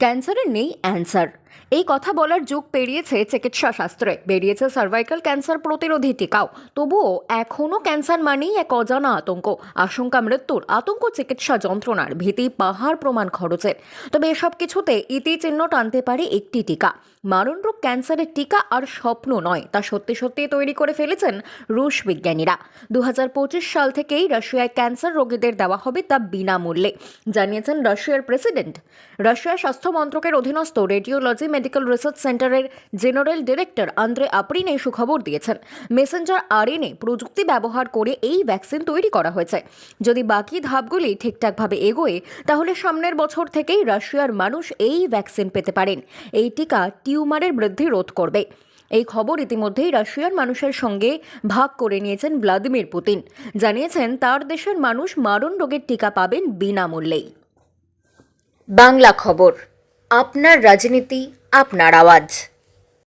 ক্যান্সারের নেই অ্যান্সার এই কথা বলার যুগ পেরিয়েছে চিকিৎসা শাস্ত্রে বেরিয়েছে সার্ভাইকাল ক্যান্সার প্রতিরোধী টিকাও। তবুও এখনও ক্যান্সার মানেই এক অজানা আতঙ্ক। আশঙ্কা মৃত্যুর আতঙ্ক চিকিৎসা যন্ত্রণার ভীতি, পাহাড় প্রমাণ খরচের তবে এসব কিছুতে ইতি চিহ্ন টানতে পারে একটি টিকা। মারণ রোগ ক্যান্সারের টিকা আর স্বপ্ন নয়, তা সত্যি সত্যি তৈরি করে ফেলেছেন রুশ বিজ্ঞানীরা। দু হাজার পঁচিশ সাল থেকেই রাশিয়ায় ক্যান্সার রোগীদের দেওয়া হবে তা বিনামূল্যে, জানিয়েছেন রাশিয়ার প্রেসিডেন্ট। রাশিয়ার স্বাস্থ্য মন্ত্রকের অধীনস্থ রেডিওলজি মেডিকেল রিসার্চ সেন্টারের জেনারেল ডিরেক্টর আন্দ্রে আপ্রিন সুখবর দিয়েছেন। মেসেঞ্জার আরএনএ প্রযুক্তি ব্যবহার করে এই ভ্যাকসিন তৈরি করা হয়েছে। যদি বাকি ধাপগুলি ঠিকঠাকভাবে এগোয়, তাহলে সামনের বছর থেকেই রাশিয়ার মানুষ এই ভ্যাকসিন পেতে পারেন। এই টিকা টিউমারের বৃদ্ধি রোধ করবে। এই খবর ইতিমধ্যেই রাশিয়ার মানুষের সঙ্গে ভাগ করে নিয়েছেন ভ্লাদিমির পুতিন জানিয়েছেন, তার দেশের মানুষ মারণ রোগের টিকা পাবেন বিনামূল্যেই। বাংলা খবর। আপনার রাজনীতি আপনার আওয়াজ।